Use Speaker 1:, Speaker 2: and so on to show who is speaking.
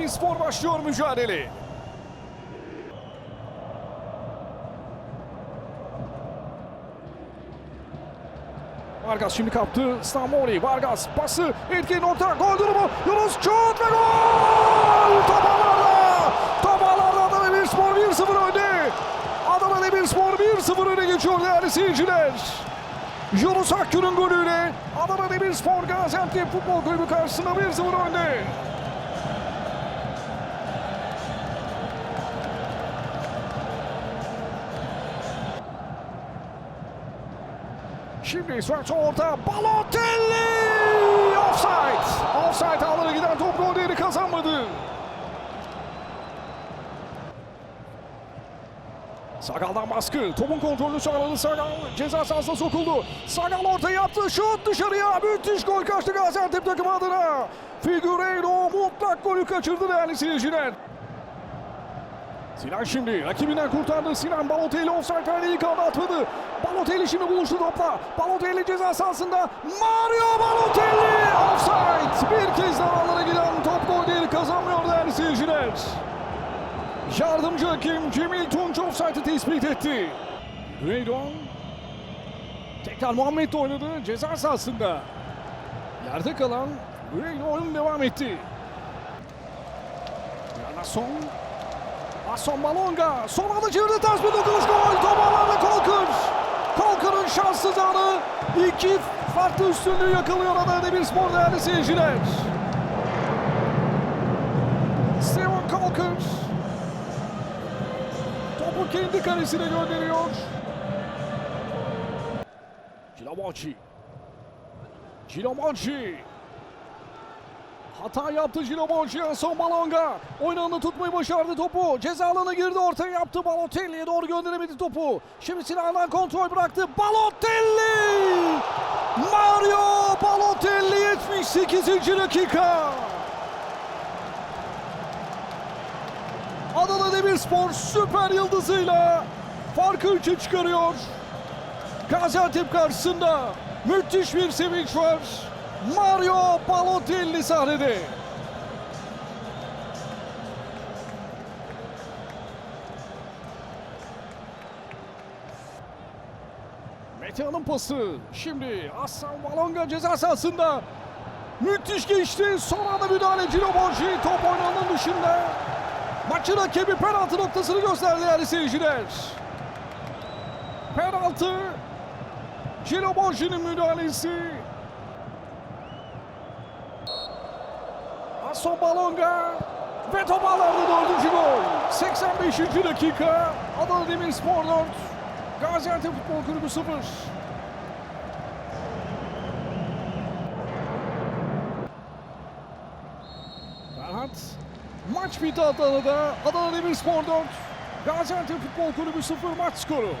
Speaker 1: Demirspor başlıyor mücadele. Vargas şimdi kaptı. Stamori. Vargas pası. Etkin orta. Gol durumu. Yunus şut ve gol! Top ağlarda Adana Demirspor 1-0 önde. Adana Demirspor 1-0 öne geçiyor değerli seyirciler. Yunus Akgün'ün golüyle Adana Demirspor Gaziantep Futbol Kulübü karşısında 1-0 önde. Şimdi Suarez orta. Balotelli! Offside! Offside ağlara giden top gol değeri kazanmadı. Sagal'dan baskı. Topun kontrolünü sağladı Sagal. Ceza sahasına sokuldu. Sagal orta yaptı. Şut dışarıya. Müthiş gol kaçtı Gaziantep takımı adına. Figueiredo mutlak golü kaçırdı değerli seyirciler. Sinan şimdi rakibinden kurtardı. Sinan Balotelli offside ilk anda atmadı. Balotelli şimdi buluştu topla. Balotelli ceza sahasında. Mario Balotelli offside. Bir kez daha ağlara giden top gol değeri kazanmıyor değerli seyirciler. Yardımcı hakem Cemil Tunç offside'ı tespit etti. Güneydon tekrar Muhammed oynadı ceza sahasında. Yerde kalan Güneydon oyun devam etti. Yarnason Asson Malonga son anda çevirdi ters bir dokunuş gol. Top ağlarda Kolkır. Kolkır'ın şanssız anı. iki farklı üstünlüğü yakalıyor Adana Demirspor değerli seyirciler. Steven Kolkır topu kendi kalesine gönderiyor. Cilamonci. Cilamonci. Hata yaptı Cilamonci. Son Malonga. Oynağını tutmayı başardı topu. Ceza alanına girdi. Ortaya yaptı. Balotelli'ye doğru gönderemedi topu. Şimdi silahından kontrol bıraktı. Balotelli! Mario Balotelli 78. dakika. Adana Demirspor süper yıldızıyla farkı 3'e çıkarıyor. Gaziantep karşısında müthiş bir sevinç var. Mario Balotelli sahnede. Metehan'ın pası. Şimdi Aslan Balonga ceza sahasında. Müthiş geçti. Son anda müdahale Ciloborji. Top oynanın dışında. Maçın hakemi penaltı noktasını gösterdi değerli seyirciler. Penaltı. Ciloborji'nin müdahalesi. Asson Balonga ve top ağlarda dördüncü gol. 85. dakika. Adana Demirspor 4. Gaziantep Futbol Kulübü 0. Ferhat. Maç bitti Adana'da. Adana Demirspor 4. Gaziantep Futbol Kulübü 0 maç skoru.